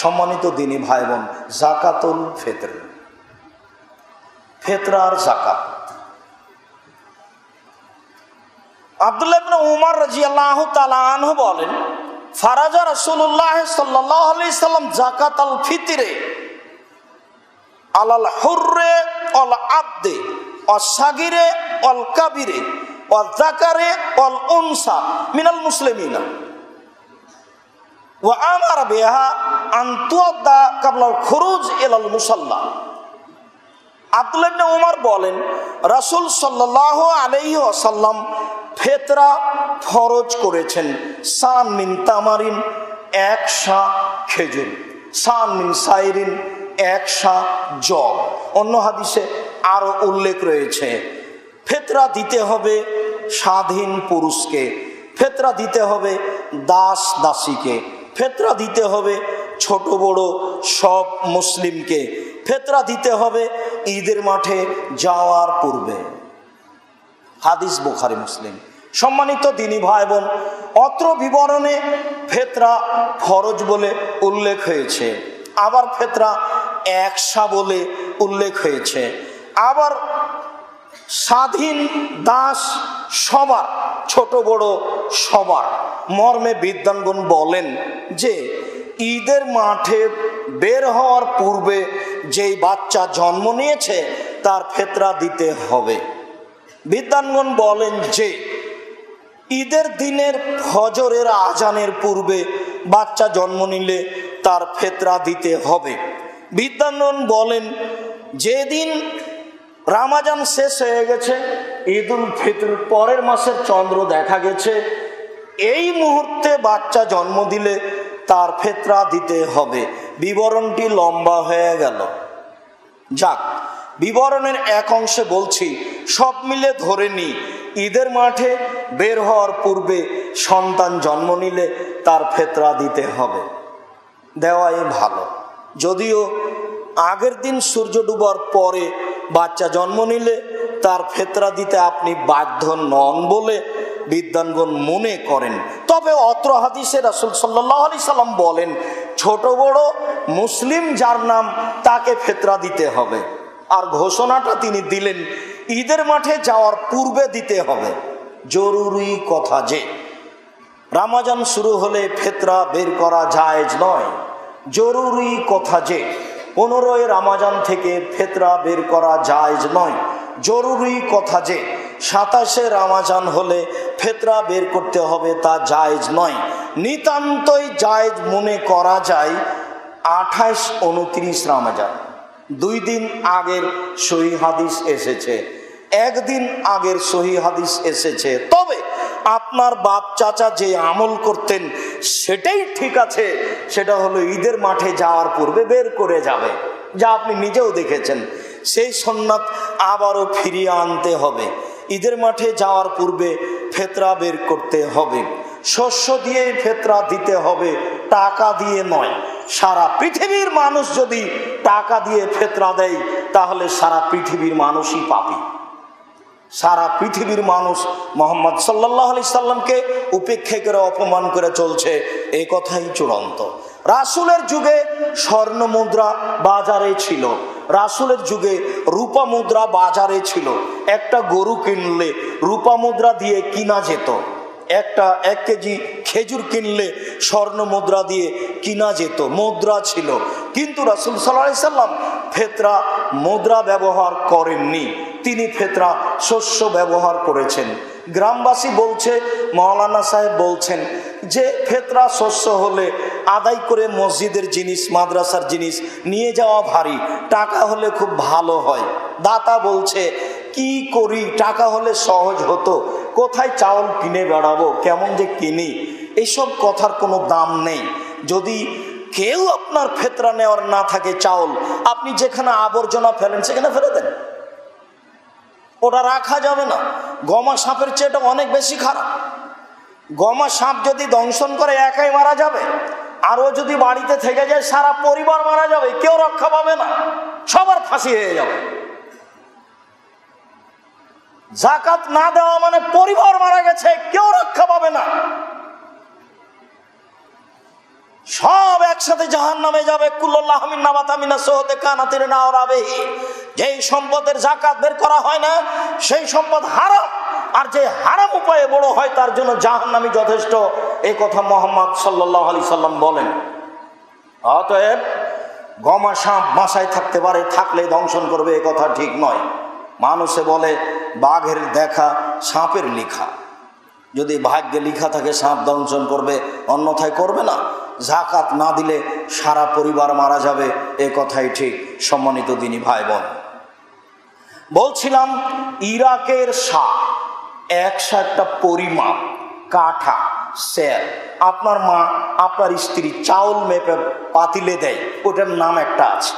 সম্মানিত দিনী ভাই বোন জাকাতুল ফেতর। ফেতরার জাকাত। আব্দুল্লাহ উমর রাদিয়াল্লাহু তাআলা আনহু বলেন, ফারাজা আলাইহি সাল্লাম জাকাতাল ফিতরে আলাল হুররে অল আব্দে অসাগিরে অল কাবিরে অল জাকারে অল উনসা মিনাল মুসলিমিনা। ও আমার বেহা আন্তুয়াদ্দা কাবলাল খুরুজ এলাল মুসাল্লা। আব্দুল্লাহ ইবনে উমর বলেন, রাসূল সাল্লাল্লাহু আলাইহি ওয়াসাল্লাম ফেতরা ফরজ করেছেন, সান মিন তামারিন, এক শা খেজুর। সান মিন সাইরিন, এক শা জব। অন্য হাদিসে আরও উল্লেখ রয়েছে, ফেতরা দিতে হবে স্বাধীন পুরুষকে, ফেতরা দিতে হবে দাস দাসীকে। ফেতরা দিতে হবে ছোট বড় সব মুসলিমকে। ফেতরা দিতে হবে ঈদের মাঠে যাওয়ার পূর্বে। হাদিস বুখারি, মুসলিম। সম্মানিত দিনী ভাই বোন অত্র বিবরণে ফেতরা ফরজ বলে উল্লেখ হয়েছে। আবার ফেতরা একসা বলে উল্লেখ হয়েছে। আবার স্বাধীন দাস সবার, ছোট বড় সবার। মর্মে বিদ্যানগণ বলেন যে, ঈদের মাঠে বের হওয়ার পূর্বে যেই বাচ্চা জন্ম নিয়েছে, তার ফেতরা দিতে হবে। বিদ্যানগণ বলেন যে, ঈদের দিনের ফজরের আজানের পূর্বে বাচ্চা জন্ম নিলে তার ফেতরা দিতে হবে। বিদ্যানগণ বলেন, যেদিন রামাজান শেষ হয়ে গেছে ঈদ উল ফিতর পরের মাসের চন্দ্র দেখা গেছে। এই মুহূর্তে বাচ্চা জন্ম দিলে তার ফেতরা দিতে হবে। বিবরণটি লম্বা হয়ে গেল। যাক, বিবরণের এক অংশে বলছি, সব মিলে ধরে নি ঈদের মাঠে বের হওয়ার পূর্বে সন্তান জন্ম নিলে তার ফেতরা দিতে হবে। দেওয়াই ভালো। যদিও আগের দিন সূর্য ডুবার পরে বাচ্চা জন্ম নিলে তার ফেতরা দিতে আপনি বাধ্য নন বলে বিদ্যানগণ মনে করেন। তবে অত্র হাদিসে রাসুল সাল্লাহ আলি সাল্লাম বলেন, ছোট বড় মুসলিম যার নাম তাকে ফেতরা দিতে হবে। আর ঘোষণাটা তিনি দিলেন, ঈদের মাঠে যাওয়ার পূর্বে দিতে হবে। জরুরি কথা যে, রামাজান শুরু হলে ফেতরা বের করা জায়েজ নয়। জরুরি কথা যে পনেরোই রামাজান থেকে ফেতরা বের করা জায়েজ নয়। জরুরি কথা যে, সাতাশে রামাজান হলে ফেতরা বের করতে হবে তা জায়েজ নয়। নিতান্তই জায়েজ মনে করা যায় আঠাশ উনত্রিশ রামাজান। দুই দিন আগের সহি হাদিস এসেছে। একদিন আগের সহি হাদিস এসেছে। তবে আপনার বাপ চাচা যে আমল করতেন, সেটাই ঠিক আছে। সেটা হলো ঈদের মাঠে যাওয়ার পূর্বে বের করে যাবে। যা আপনি নিজেও দেখেছেন। সেই সন্ন্যাত আবারও ফিরিয়ে আনতে হবে। ঈদের মাঠে যাওয়ার পূর্বে ফেতরা বের করতে হবে। শস্য দিয়ে ফেতরা দিতে হবে, টাকা দিয়ে নয়। সারা পৃথিবীর মানুষ যদি টাকা দিয়ে ফেতরা দেয়, তাহলে সারা পৃথিবীর মানুষই পাপি। সারা পৃথিবীর মানুষ মোহাম্মদ সাল্লাহ আলি সাল্লামকে উপেক্ষা করে অপমান করে চলছে। এই কথাই চূড়ান্ত। রাসুলের যুগে স্বর্ণ মুদ্রা বাজারে ছিল। রাসুলের যুগে রূপা মুদ্রা বাজারে ছিল। একটা গরু কিনলে রূপা মুদ্রা দিয়ে কিনা যেত। একটা এক কেজি খেজুর কিনলে স্বর্ণ মুদ্রা দিয়ে কিনা যেত। মুদ্রা ছিল। কিন্তু রাসুল সাল্লাহ সাল্লাম ফেতরা মুদ্রা ব্যবহার করেননি। তিনি ফেতরা শস্য ব্যবহার করেছেন। গ্রামবাসী বলছে, মৌলানা সাহেব বলছেন যে, ফেতরা শস্য হলে আদায় করে মসজিদের জিনিস, মাদ্রাসার জিনিস নিয়ে যাওয়া ভারী, টাকা হলে খুব ভালো হয়। দাতা বলছে, কি করি? টাকা হলে সহজ হতো। কোথায় চাউল কিনে বেড়াবো? কেমন যে কিনি? এইসব কথার কোনো দাম নেই। যদি কেউ আপনার ফেতরা নেওয়ার না থাকে চাউল, আপনি যেখানে আবর্জনা ফেলেন, সেখানে ফেলে দেন। ওটা রাখা যাবে না। গমা সাপের চেয়েটা অনেক বেশি খারাপ। গমা সাপ যদি দংশন করে, একাই মারা যাবে। আরও যদি বাড়িতে থেকে যায়, সারা পরিবার মারা যাবে। কেউ রক্ষা পাবে না। সবার ফাঁসি হয়ে যাবে। জাকাত না দেওয়া মানে পরিবার মারা গেছে, কেউ রক্ষা পাবে না। সব একসাথে জাহান নামে যাবে কুল্লাহ নাবাতামিনা সোহতে কানাতির না ওরাবে যেই সম্পদের জাকাত বের করা হয় না, সেই সম্পদ হারাম। আর যে হারাম উপায়ে বড় হয়, তার জন্য জাহান নামি যথেষ্ট। এই কথা মোহাম্মদ সাল্লাহ আলি সাল্লাম বলেন। অতএব গমা সাপ বাসায় থাকতে পারে থাকলে দংশন করবে, এ কথা ঠিক নয়। মানুষে বলে, বাঘের দেখা সাপের লিখা। যদি ভাগ্যে লিখা থাকে, সাপ দংশন করবে, অন্যথায় করবে না। জাকাত না দিলে সারা পরিবার মারা যাবে, এ কথাই ঠিক, সম্মানিত দিনী ভাই বোন বলছিলাম, ইরাকের সাপ একশো একটা পরিমাপ, কাঠা স্যার আপনার মা আপনার স্ত্রী চাউল মেপে পাতিলে দেয়, ওটার নাম একটা আছে।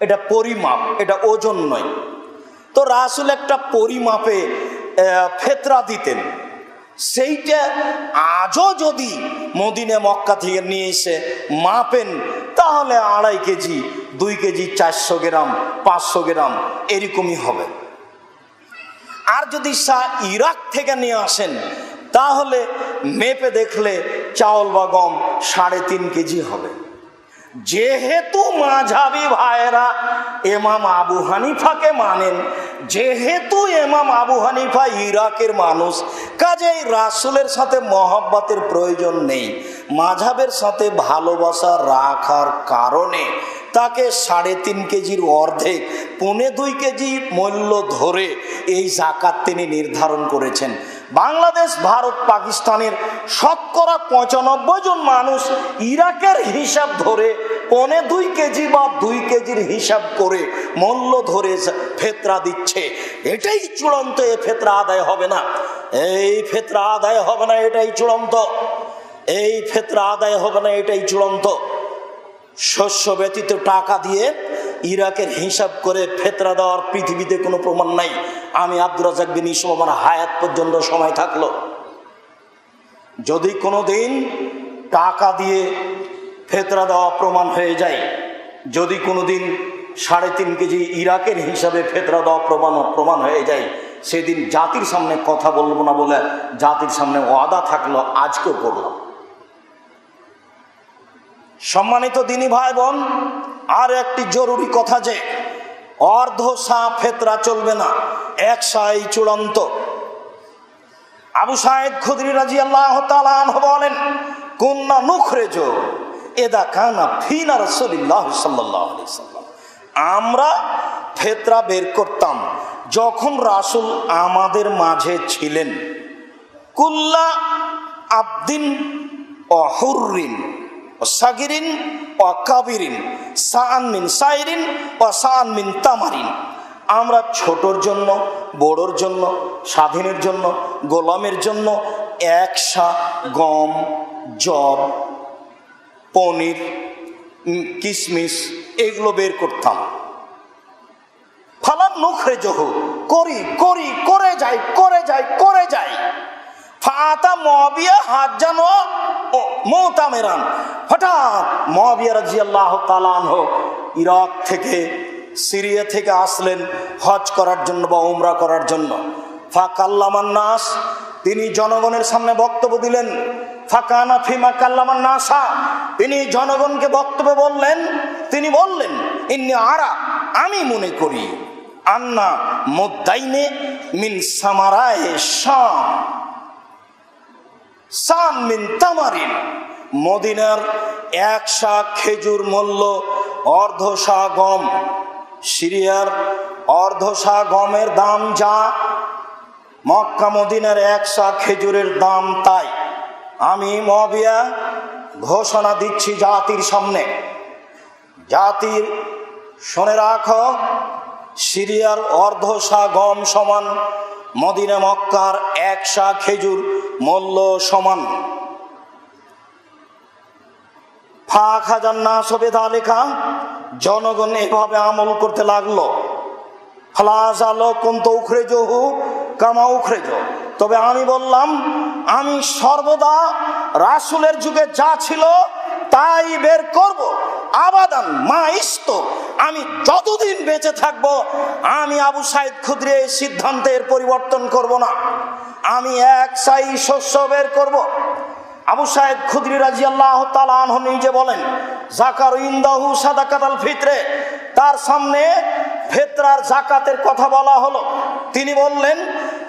এটা পরিমাপ, এটা ওজন নয়। তো রাসুল একটা পরিমাপে ফেতরা দিতেন। সেইটা আজও যদি মদিনে মক্কা থেকে নিয়ে এসে মাপেন, তাহলে আড়াই কেজি, দুই কেজি, চারশো গ্রাম, পাঁচশো গ্রাম এরকমই হবে। আর যদি সা ইরাক থেকে নিয়ে আসেন, তাহলে মেপে দেখলে চাউল বা গম সাড়ে তিন কেজি হবে। যেহেতু মাঝাবি ভাইয়েরা এমাম আবু হানিফাকে মানেন যেহেতু এমাম আবু হানিফা ইরাকের মানুষ, কাজেই রাসুলের সাথে মহাব্বাতের প্রয়োজন নেই। মাঝাবের সাথে ভালোবাসা রাখার কারণে তাকে সাড়ে তিন কেজির অর্ধেক, পৌনে দুই কেজি মূল্য ধরে এই জাকাত তিনি নির্ধারণ করেছেন। বাংলাদেশ, ভারত, পাকিস্তানের শতকরা পঁচানব্বই জন মানুষ ইরাকের হিসাব ধরে পৌনে দুই কেজি বা দুই কেজির হিসাব করে মূল্য ধরে ফেতরা দিচ্ছে। এটাই চূড়ান্ত, এ ফেতরা আদায় হবে না। এই ফেতরা আদায় হবে না, এটাই চূড়ান্ত। এই ফেতরা আদায় হবে না, এটাই চূড়ান্ত। শস্য ব্যতীত টাকা দিয়ে ইরাকের হিসাব করে ফেতরা দেওয়ার পৃথিবীতে কোনো প্রমাণ নাই। আমি আব্দুর রাজাক বিন ইসম আমার হায়াত পর্যন্ত সময় থাকল। যদি কোনো দিন টাকা দিয়ে ফেতরা দেওয়া প্রমাণ হয়ে যায়, যদি কোনো দিন সাড়ে তিন কেজি ইরাকের হিসাবে ফেতরা দেওয়া প্রমাণ প্রমাণ হয়ে যায়, সেদিন জাতির সামনে কথা বলব না বলে জাতির সামনে ওয়াদা থাকল, আজকেও করলাম সম্মানিত দিনী ভাই বোন, আর একটি জরুরি কথা যে, অর্ধ সা ফেতরা চলবে না এক সাই চূড়ান্ত। আবু সাহেদ খুদরি রাজি আল্লাহ বলেন কন্যা নুখরেজ এদা কানা ফিনা রসুলিল্লাহ আমরা ফেতরা বের করতাম যখন রাসুল আমাদের মাঝে ছিলেন। কুল্লা আবদিন অহুরিন সাগিরিন ও কাবিরিন সান মিন সাইরিন ও মিন তামারিন। আমরা ছোটর জন্য, বড়োর জন্য, স্বাধীনের জন্য, গোলামের জন্য একসা গম, জব, পনির কিশমিশ এগুলো বের করতাম। ফালান নুখরে জহু, করি করি, করে যাই করে যাই করে যাই। ফাতা মহাবিয়া হাত জানো মোতামেরান। হঠাৎ মহাবিয়া রাজি আল্লাহ তালানহ ইরাক থেকে সিরিয়া থেকে আসলেন হজ করার জন্য বা উমরা করার জন্য। ফাকাল্লামান নাস তিনি জনগণের সামনে বক্তব্য দিলেন। ফাকানা ফিমা কাল্লামান নাসা তিনি জনগণকে বক্তব্য বললেন। তিনি বললেন, ইন্নি আরা, আমি মনে করি, আন্না মুদ্দাইনে মিন সামারায় শাম। সান মিন তামারিন। মদিনার এক শা খেজুর মূল্য অর্ধ শা গম। সিরিয়ার গমের দাম যা মক্কা মদিনার এক শা খেজুরের দাম তাই। আমি মবিয়া ঘোষণা দিচ্ছি জাতির সামনে। জাতির শুনে রাখ, সিরিয়ার অর্ধ শা গম সমান, মদিনা মক্কার এক শা খেজুর মূল্য সমান। ফাঁক হাজার না সবেদা লেখা জনগণ এভাবে আমল করতে লাগল। ফলাস আলো কোন তো উখরে জহু কামা উখরে তবে আমি বললাম, আমি সর্বদা রাসুলের যুগে যা ছিল তাই বের করব। আবাদান, মা ইস্ত আমি যতদিন বেঁচে থাকব, আমি আবু সাইদ খুদ্রে এই সিদ্ধান্তের পরিবর্তন করব না। আমি এক সাই শস্য বের করব। আবু সাহেব খুদরি রাজি আল্লাহ তালাহ নিজে বলেন জাকার তার সামনে ফেতরার জাকাতের কথা বলা হলো। তিনি বললেন,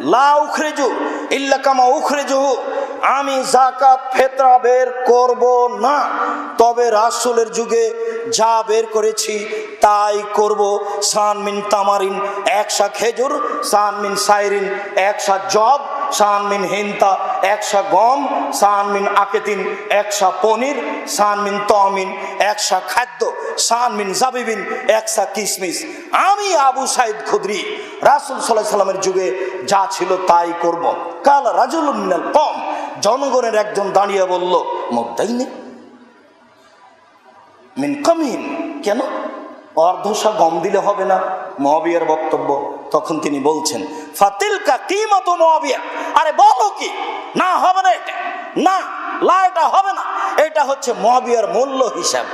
লা উখরেজু ইল্লা কামা উখরেজুহু। আমি জাকাত, ফেতরা বের করব না। তবে রাসূলের যুগে যা বের করেছি, তাই করব। সান মিন তামারিন একশা খেজুর, সান মিন সাইরিন একশা জব সান মিন হিন্তা, একশা গম সান মিন আকেতিন, একশা পনির সান মিন তমিন, একশা খাদ্য সান মিন জাবিবিন, একশা কিসমিস। আমি আবু সাইদ খুদরি, রাসুল সাল্লাহ সাল্লামের যুগে যা ছিল তাই করব। কাল রাজুল মিনাল কম জনগণের একজন দাঁড়িয়ে বলল মুদাইনে মিন কমিন। কেন? অর্ধশা গম দিলে হবে না। মহাবিয়ার বক্তব্য। তখন তিনি বলছেন, ফাতিলকা কি মতো মহাবিয়া আরে বলো কি? না হবে না এটা। না লা এটা হবে না। এটা হচ্ছে মহাবিয়ার মূল্য হিসাব।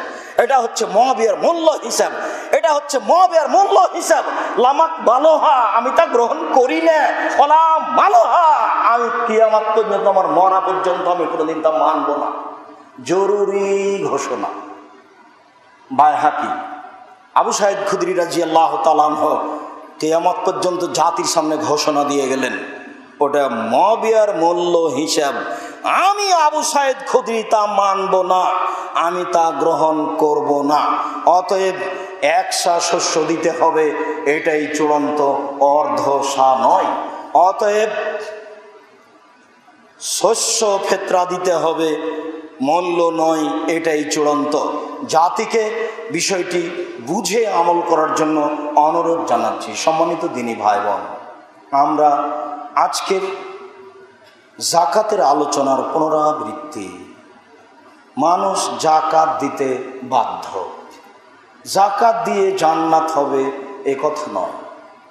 এটা হচ্ছে মহাবিয়ার মূল্য হিসাব। এটা হচ্ছে মহাবিয়ার মূল্য হিসাব। লামাক বালোহা, আমি তা গ্রহণ করি না। ওলাম মালোহা আমি কিয়ামাত পর্যন্ত আমার মরা পর্যন্ত আমি কোনোদিন তা মানবো না। জরুরি ঘোষণা। বায়হাকি, আবু সাহেদ খুদরি রাজি আল্লাহ তালাহ কেয়ামত পর্যন্ত জাতির সামনে ঘোষণা দিয়ে গেলেন, ওটা মবিয়ার মূল্য হিসাব। আমি আবু সাহেদ খুদরি তা মানব না, আমি তা গ্রহণ করব না। অতএব একসা শস্য দিতে হবে, এটাই চূড়ান্ত অর্ধসা নয়। অতএব শস্য ফেতরা দিতে হবে, মূল্য নয়, এটাই চূড়ান্ত। জাতিকে বিষয়টি বুঝে আমল করার জন্য অনুরোধ জানাচ্ছি সম্মানিত দিনী ভাই বোন আমরা আজকের জাকাতের আলোচনার পুনরাবৃত্তি মানুষ জাকাত দিতে বাধ্য। জাকাত দিয়ে জান্নাত হবে এ কথা নয়।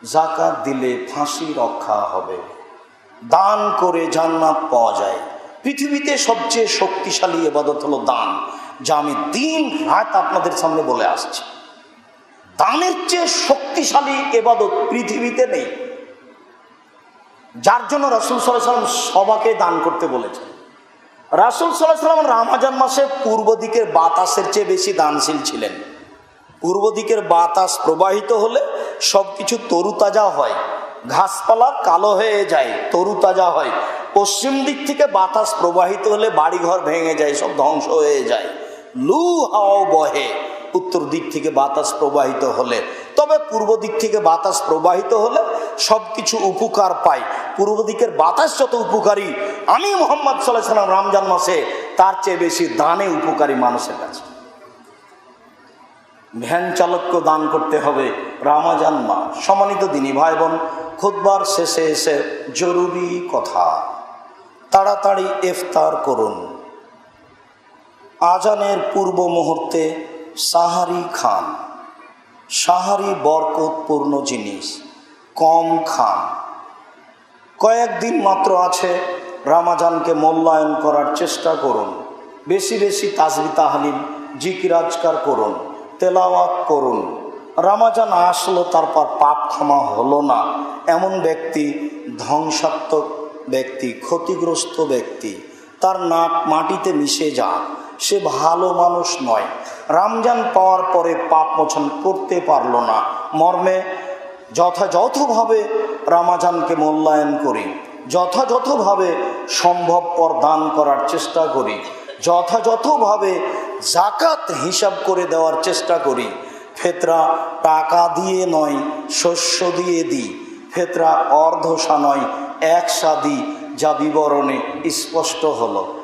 জাকাত দিলে ফাঁসি রক্ষা হবে। দান করে জান্নাত পাওয়া যায়। পৃথিবীতে সবচেয়ে শক্তিশালী এবাদত হলো দান। যা আমি দিন রাত আপনাদের সামনে বলে আসছি। দানের চেয়ে শক্তিশালী এবাদত পৃথিবীতে নেই। যার জন্য রাসুল সাল্লাহ সাল্লাম সবাকে দান করতে বলেছেন। রাসুল সাল্লাহ সাল্লাম রামাজান মাসে পূর্ব দিকের বাতাসের চেয়ে বেশি দানশীল ছিলেন। পূর্ব দিকের বাতাস প্রবাহিত হলে সব কিছু তরুতাজা হয়। ঘাসপালা কালো হয়ে যায়, তরুতাজা হয়। পশ্চিম দিক থেকে বাতাস প্রবাহিত হলে বাড়িঘর ভেঙে যায়, সব ধ্বংস হয়ে যায়। লু হাওয়াও বহে। উত্তর দিক থেকে বাতাস প্রবাহিত হলে, তবে পূর্ব দিক থেকে বাতাস প্রবাহিত হলে সব কিছু উপকার পায়। পূর্ব দিকের বাতাস যত উপকারী, আমি মোহাম্মদ সাল্লাহ সাল্লাম রমজান মাসে তার চেয়ে বেশি দানে উপকারী মানুষের কাছে। ভ্যান চালককে দান করতে হবে রামাজান মা সম্মানিত দিনী ভাই বোন খুদবার শেষে এসে জরুরি কথা। তাড়াতাড়ি ইফতার করুন। আজানের পূর্ব মুহূর্তে সাহারি খান। সাহারি বরকতপূর্ণ জিনিস, কম খান। কয়েকদিন মাত্র আছে রামাজানকে মূল্যায়ন করার চেষ্টা করুন। বেশি বেশি তাজবি তাহলিল জিকিরাজকার করুন, তেলাওয়াত করুন। রামাজান আসলো, তারপর পাপ ক্ষমা হলো না। এমন ব্যক্তি, ধ্বংসাত্মক ব্যক্তি, ক্ষতিগ্রস্ত ব্যক্তি। তার নাক মাটিতে মিশে যা সে ভালো মানুষ নয়। রমজান পাওয়ার পরে পাপ মোচন করতে পারল না। মর্মে যথাযথভাবে রামাজানকে মূল্যায়ন করি। যথাযথভাবে সম্ভবপর দান করার চেষ্টা করি। যথাযথভাবে জাকাত হিসাব করে দেওয়ার চেষ্টা করি। ফেতরা টাকা দিয়ে নয়, শস্য দিয়ে দিই। ফেতরা অর্ধসা নয় একসা দিই যা বিবরণে স্পষ্ট হলো।